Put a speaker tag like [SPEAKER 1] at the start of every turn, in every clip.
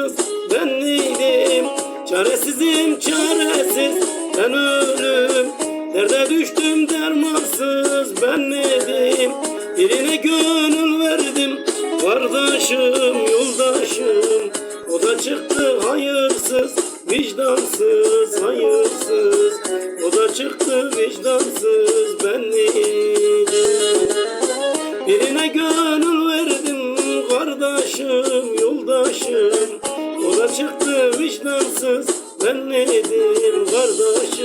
[SPEAKER 1] Çaresiz ben neydim Çaresizim çaresiz ben ölüm. Derde düştüm dermansız ben neydim Birine gönül verdim Kardeşim yoldaşım. O da çıktı hayırsız Vicdansız hayırsız. O da çıktı vicdansız ben neydim Birine gönül verdim Kardeşim yoldaşım. Yola çıktı vicdansız ben ne edeyim kardeşim?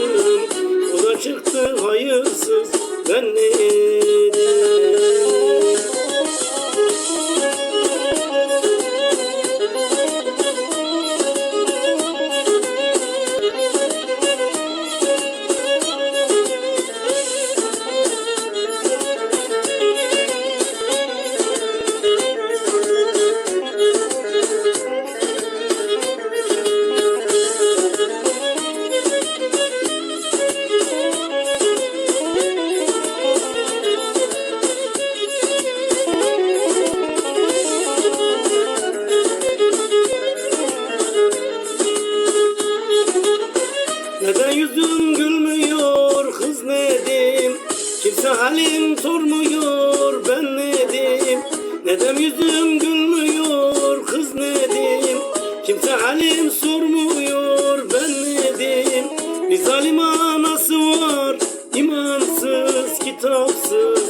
[SPEAKER 1] Neden yüzüm gülmüyor? Kız nedim Kimse halim sormuyor. Ben nedim Neden yüzüm gülmüyor? Kız nedim Kimse halim sormuyor. Ben nedim Bir zalim anası var. İmansız kitapsız.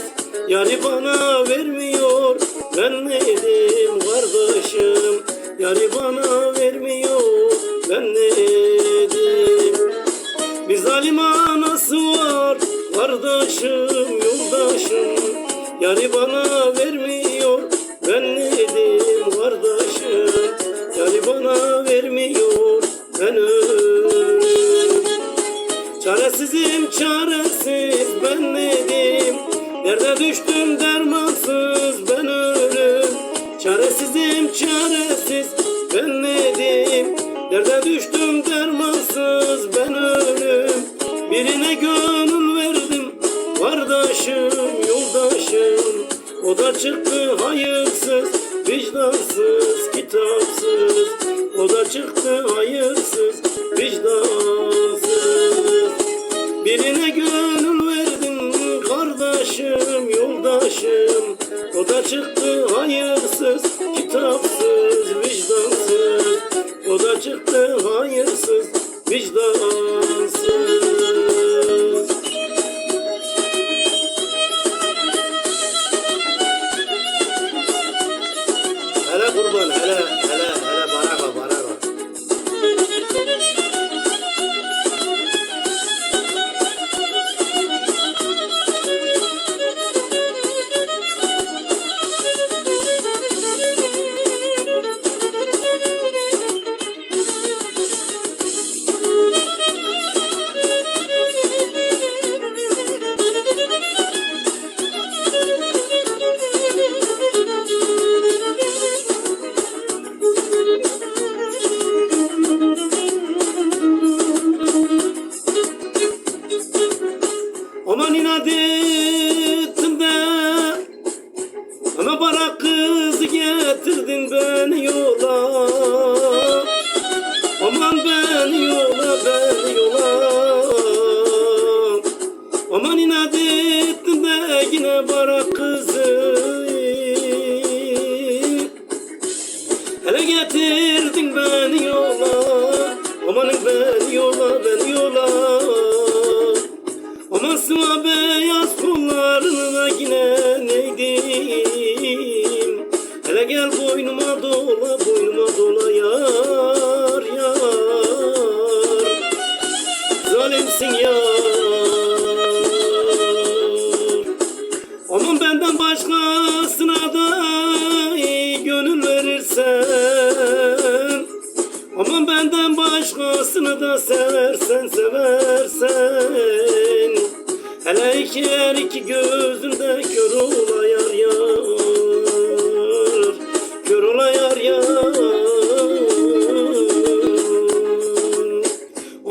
[SPEAKER 1] Yari bana vermiyor. Ben nedim kardeşim? Yari bana O da çıktı hayırsız, vicdansız, kitapsız. O da çıktı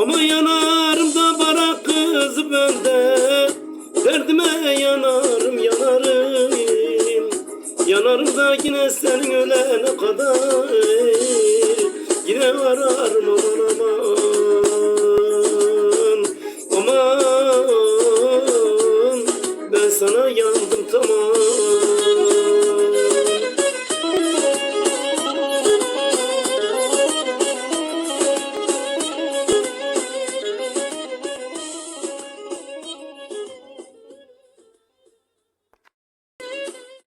[SPEAKER 1] Ama yanarım da bara kız bende. Derdime yanarım yanarım. Yanarım da yine senin ölene kadar